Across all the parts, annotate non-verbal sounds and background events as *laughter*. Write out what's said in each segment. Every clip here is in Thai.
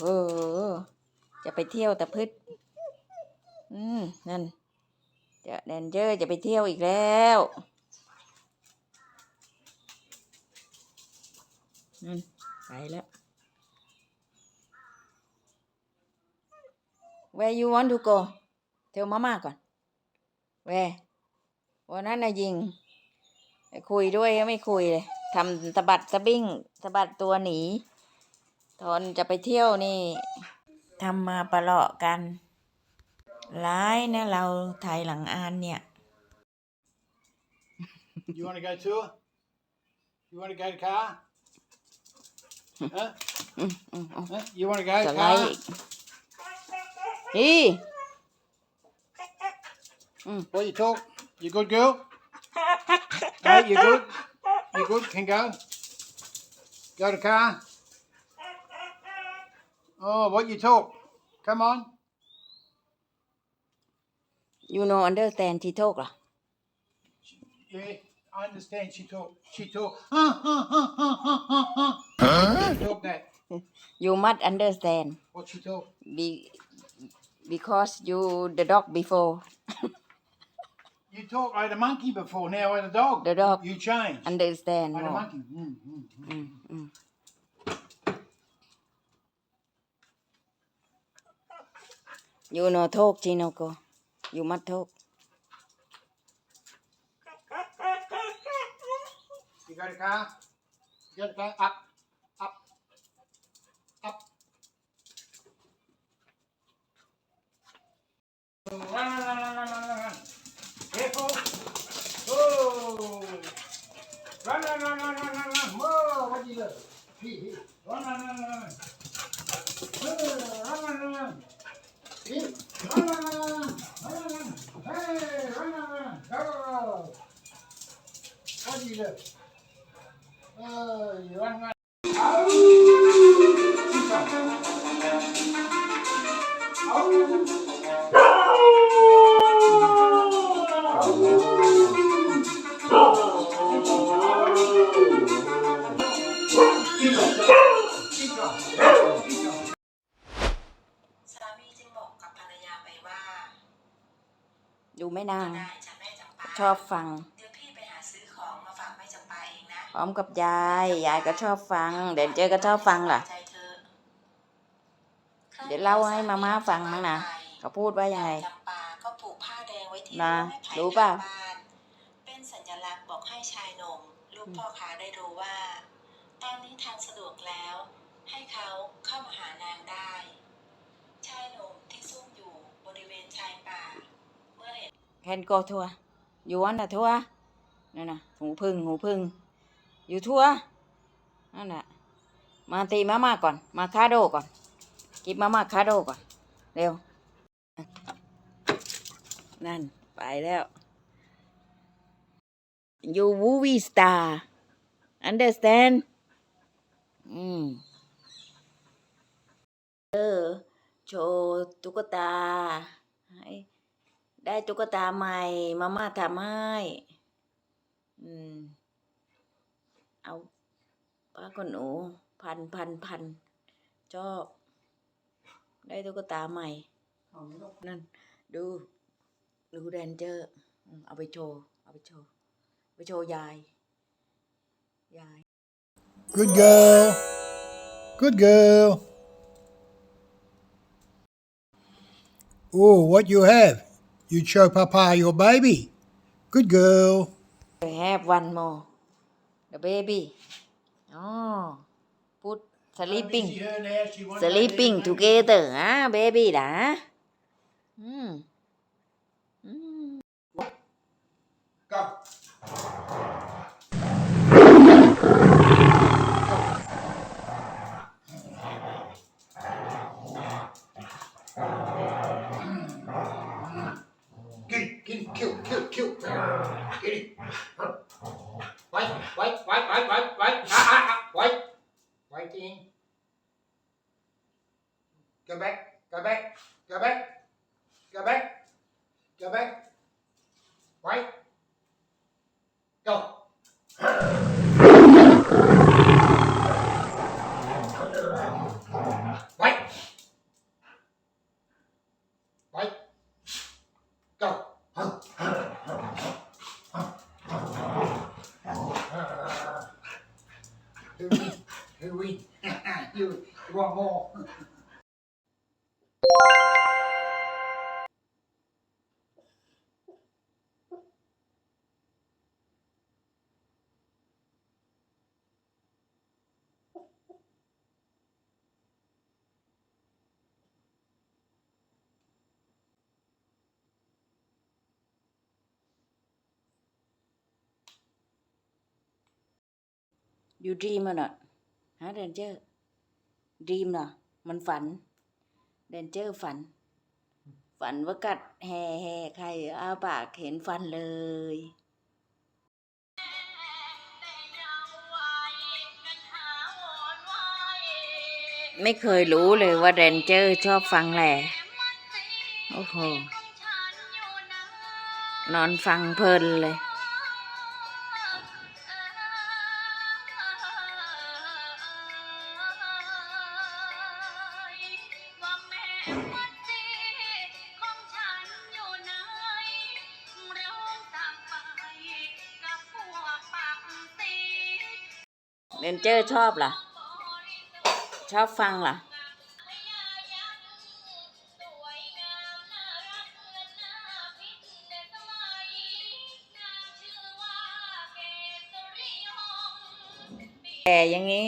เออ จะไปเที่ยวแตะพืชอืม นั่น จะแดนเจอร์จะไปเที่ยวอีกแล้วอืมไปแล้ว Where you want to go เทลมาม่าก่อน Where วันนั้นนะยิง คุยด้วยก็ไม่คุยเลยทำสะบัดสะบิ้งสะบัดตัวหนี ตอนจะไปเที่ยวนี่ทำมาประเลาะกัน ร้ายนะเราถ่ายหลังอานเนี่ย You want to go tour? You want to go car? Huh? อืมอืมอืม Huh? You want to go จะไล่ car? อีกอีอืม What you talk? You good girl? no, you good? You good? Can go? Go to car? Oh, what you talk? Come on. You know understand she talk lah. Yeah, I understand she talk. She talk. Ah, ah, ah, ah, ah, ah, ah. Talk that. *laughs* You must understand What she talk? be because you the dog before You talk. like a monkey before. Now I had a dog. The dog. You change. understand I a oh. monkey. Mm, mm, mm. Mm, mm. อืม you know โทกจีโนโก you must โทก You got a car? You got a car? Up, up, Oh, ดูแม่นางได้จ้ะแม่จำปาชอบฟังเดี๋ยวพี่ไปหาซื้อของมาฝากแม่จำปาเองนะพร้อมกับยาย ยายก็ชอบฟัง เดี๋ยวเจอก็ชอบฟังล่ะใจเธอเดี๋ยวเล่าให้มาม่าฟังมั้งนะเขาพูดว่ายังไงจำปาก็ผูกผ้าแดงไว้ที่นะรั้วไม้ไผ่รู้เปล่าหน้บ้านเป็นสัญลักษณ์บอกให้ชายหนุ่มลูกพ่อค้าได้รู้ว่า ตอนนี้ทางสะดวกแล้ว ให้เขาเข้ามาหานางได้ ชายหนุ่มที่ซุ่มอยู่บริเวณชายป่าเมื่อเห็น แคนโกทัวอยู่วันน่ะทัวนั่นน่ะหูพึ่งหูพึ่งอยู่ทัวนั่นน่ะมาตีมาม่าก่อน มาคาโดก่อน กินมาม่าคาโดก่อน เร็ว นั่น ไปแล้ว you movie star understand อืมเออโชว์ตุ๊กตาให้ ได้ตุ๊กตาใหม่ มาม่าทำให้อืม เอาป้าคนหนูพันพันพันชอบ ได้ตุ๊กตาใหม่ นั่น ดู ดูแดนเจอร์เอาไปโชว์ เอาไปโชว์ ไปโชว์ยาย ยาย Good girl. Good girl. Oh, what you have? You'd show Papa your baby. Good girl. We have one more. The baby. Oh, put sleeping. Sleeping together, huh, baby đã. Hmm. Hmm. right, right, right, ah, ah, ah, right, right in. Go back, go back, go back, go back, go back, right, go. Who win? you, you want more? อยู่ดีมันอะ ฮะเดนเจอร์ดีมเหรอ มันฝันเดนเจอร์ฝัน ฝันว่ากัดแห่แห่ใครอ้าปากเห็นฟันเลยไม่เคยรู้เลยว่าเดนเจอร์ชอบฟังแหละโอ้โห นอนฟังเพลินเลย เรนเจอร์ชอบเหรอชอบฟังเหรอแต่อย่างนี้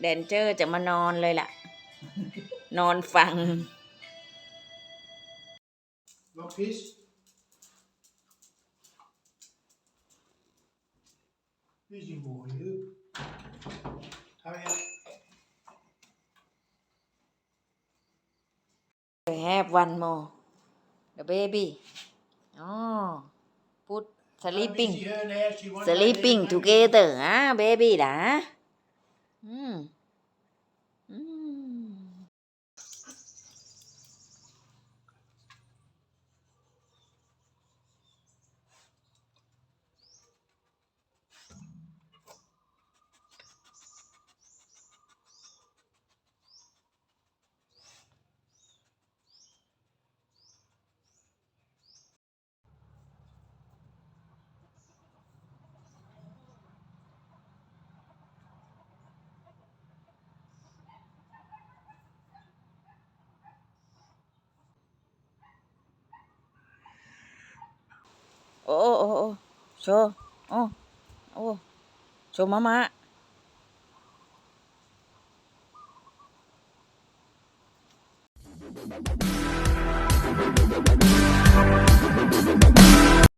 เดนเจอร์จะมานอนเลยล่ะ นอนฟัง one piece đi gì mồi nữa, tháo em I have one more. The baby. Oh put sleeping. Sleeping together. Ah baby đã mm. โอ้โอ้โอ้โช